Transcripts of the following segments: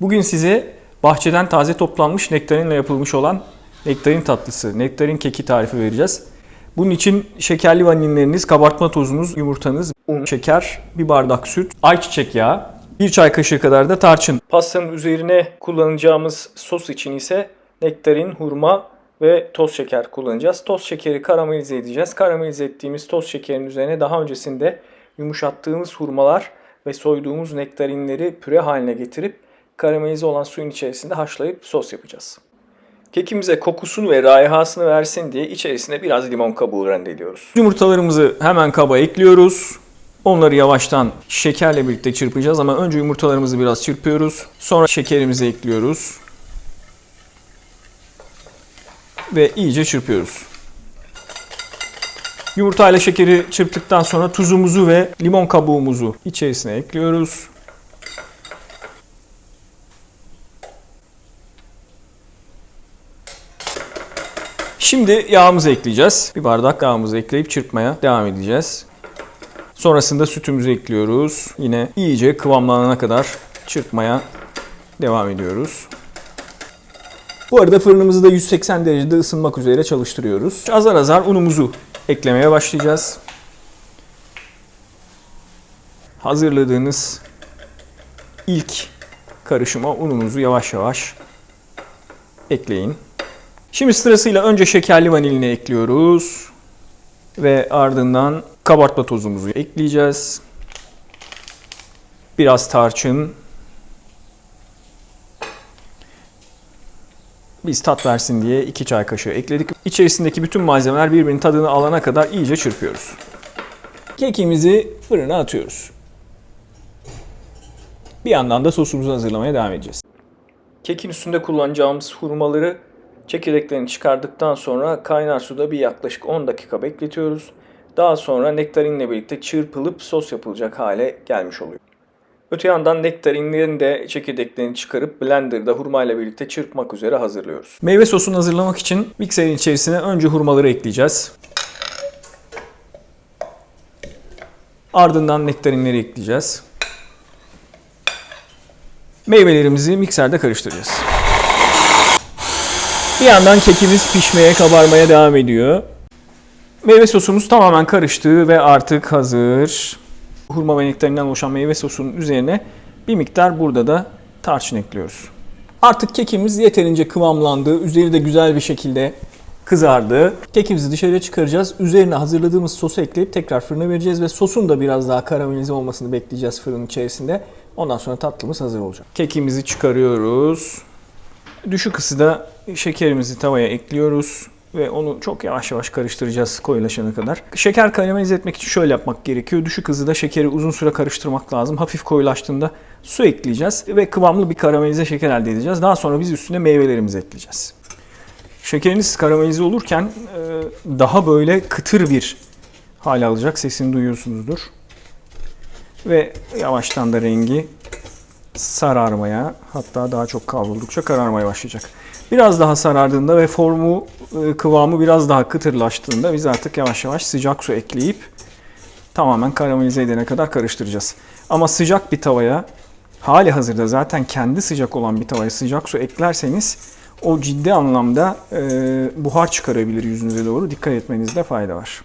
Bugün size bahçeden taze toplanmış nektarinle yapılmış olan nektarin tatlısı, nektarin keki tarifi vereceğiz. Bunun için şekerli vanilleriniz, kabartma tozunuz, yumurtanız, un, şeker, bir bardak süt, ayçiçek yağı, bir çay kaşığı kadar da tarçın. Pastanın üzerine kullanacağımız sos için ise nektarin, hurma ve toz şeker kullanacağız. Toz şekeri karamelize edeceğiz. Karamelize ettiğimiz toz şekerin üzerine daha öncesinde yumuşattığımız hurmalar ve soyduğumuz nektarinleri püre haline getirip karamelize olan suyun içerisinde haşlayıp sos yapacağız. Kekimize kokusunu ve raihasını versin diye içerisine biraz limon kabuğu rendeliyoruz. Yumurtalarımızı hemen kaba ekliyoruz. Onları yavaştan şekerle birlikte çırpacağız ama önce yumurtalarımızı biraz çırpıyoruz. Sonra şekerimizi ekliyoruz. Ve iyice çırpıyoruz. Yumurta ile şekeri çırptıktan sonra tuzumuzu ve limon kabuğumuzu içerisine ekliyoruz. Şimdi yağımızı ekleyeceğiz. Bir bardak yağımızı ekleyip çırpmaya devam edeceğiz. Sonrasında sütümüzü ekliyoruz. Yine iyice kıvamlanana kadar çırpmaya devam ediyoruz. Bu arada fırınımızı da 180 derecede ısınmak üzere çalıştırıyoruz. Azar azar unumuzu eklemeye başlayacağız. Hazırladığınız ilk karışıma ununuzu yavaş yavaş ekleyin. Şimdi sırasıyla önce şekerli vanilini ekliyoruz. Ve ardından kabartma tozumuzu ekleyeceğiz. Biraz tarçın. Biz tat versin diye 2 çay kaşığı ekledik. İçerisindeki bütün malzemeler birbirinin tadını alana kadar iyice çırpıyoruz. Kekimizi fırına atıyoruz. Bir yandan da sosumuzu hazırlamaya devam edeceğiz. Kekin üstünde kullanacağımız hurmaları çekirdeklerini çıkardıktan sonra kaynar suda bir yaklaşık 10 dakika bekletiyoruz. Daha sonra nektarinle birlikte çırpılıp sos yapılacak hale gelmiş oluyor. Öte yandan nektarinlerin de çekirdeklerini çıkarıp blenderda hurma ile birlikte çırpmak üzere hazırlıyoruz. Meyve sosunu hazırlamak için mikserin içerisine önce hurmaları ekleyeceğiz. Ardından nektarinleri ekleyeceğiz. Meyvelerimizi mikserde karıştıracağız. Bir yandan kekimiz pişmeye, kabarmaya devam ediyor. Meyve sosumuz tamamen karıştı ve artık hazır. Hurma ve oluşan meyve sosunun üzerine bir miktar burada da tarçın ekliyoruz. Artık kekimiz yeterince kıvamlandı. Üzeri de güzel bir şekilde kızardı. Kekimizi dışarıya çıkaracağız. Üzerine hazırladığımız sosu ekleyip tekrar fırına vereceğiz ve sosun da biraz daha karamelize olmasını bekleyeceğiz fırının içerisinde. Ondan sonra tatlımız hazır olacak. Kekimizi çıkarıyoruz. Düşük ısıda şekerimizi tavaya ekliyoruz ve onu çok yavaş yavaş karıştıracağız koyulaşana kadar. Şeker karamelize etmek için şöyle yapmak gerekiyor. Düşük hızda şekeri uzun süre karıştırmak lazım. Hafif koyulaştığında su ekleyeceğiz ve kıvamlı bir karamelize şeker elde edeceğiz. Daha sonra biz üstüne meyvelerimizi ekleyeceğiz. Şekeriniz karamelize olurken e, daha böyle kıtır bir hal alacak. Sesini duyuyorsunuzdur. Ve yavaştan da rengi sararmaya hatta daha çok kavruldukça kararmaya başlayacak. Biraz daha sarardığında ve formu e, kıvamı biraz daha kıtırlaştığında biz artık yavaş yavaş sıcak su ekleyip tamamen karamelize edene kadar karıştıracağız. Ama sıcak bir tavaya hali hazırda zaten kendi sıcak olan bir tavaya sıcak su eklerseniz o ciddi anlamda e, buhar çıkarabilir yüzünüze doğru. Dikkat etmenizde fayda var.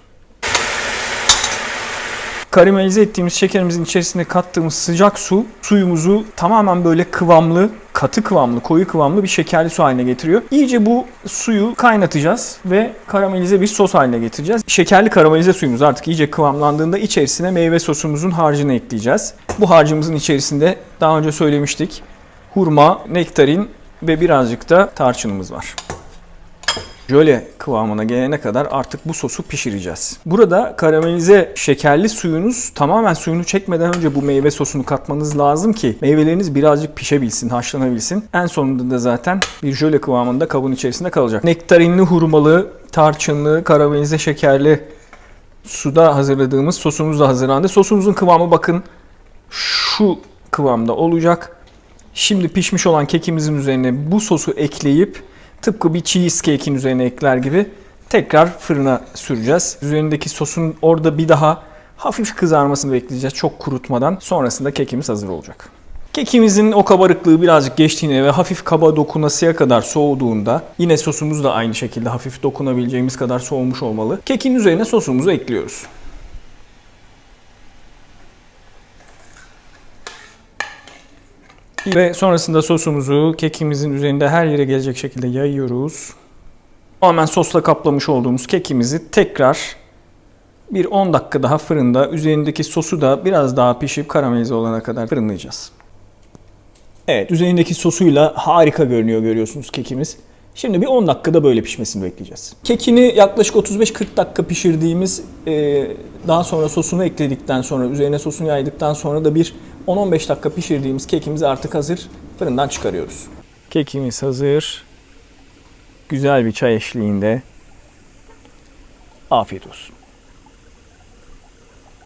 Karamelize ettiğimiz şekerimizin içerisine kattığımız sıcak su suyumuzu tamamen böyle kıvamlı, katı kıvamlı, koyu kıvamlı bir şekerli su haline getiriyor. İyice bu suyu kaynatacağız ve karamelize bir sos haline getireceğiz. Şekerli karamelize suyumuz artık iyice kıvamlandığında içerisine meyve sosumuzun harcını ekleyeceğiz. Bu harcımızın içerisinde daha önce söylemiştik hurma, nektarin ve birazcık da tarçınımız var jöle kıvamına gelene kadar artık bu sosu pişireceğiz. Burada karamelize şekerli suyunuz tamamen suyunu çekmeden önce bu meyve sosunu katmanız lazım ki meyveleriniz birazcık pişebilsin, haşlanabilsin. En sonunda da zaten bir jöle kıvamında kabın içerisinde kalacak. Nektarinli, hurmalı, tarçınlı, karamelize şekerli suda hazırladığımız sosumuz da hazırlandı. Sosumuzun kıvamı bakın şu kıvamda olacak. Şimdi pişmiş olan kekimizin üzerine bu sosu ekleyip Tıpkı bir cheesecake'in üzerine ekler gibi tekrar fırına süreceğiz. Üzerindeki sosun orada bir daha hafif kızarmasını bekleyeceğiz çok kurutmadan. Sonrasında kekimiz hazır olacak. Kekimizin o kabarıklığı birazcık geçtiğinde ve hafif kaba dokunasıya kadar soğuduğunda yine sosumuz da aynı şekilde hafif dokunabileceğimiz kadar soğumuş olmalı. Kekin üzerine sosumuzu ekliyoruz. Ve sonrasında sosumuzu kekimizin üzerinde her yere gelecek şekilde yayıyoruz. Tamamen sosla kaplamış olduğumuz kekimizi tekrar bir 10 dakika daha fırında üzerindeki sosu da biraz daha pişip karamelize olana kadar fırınlayacağız. Evet üzerindeki sosuyla harika görünüyor görüyorsunuz kekimiz. Şimdi bir 10 dakikada böyle pişmesini bekleyeceğiz. Kekini yaklaşık 35-40 dakika pişirdiğimiz daha sonra sosunu ekledikten sonra üzerine sosunu yaydıktan sonra da bir 10-15 dakika pişirdiğimiz kekimiz artık hazır. Fırından çıkarıyoruz. Kekimiz hazır. Güzel bir çay eşliğinde. Afiyet olsun.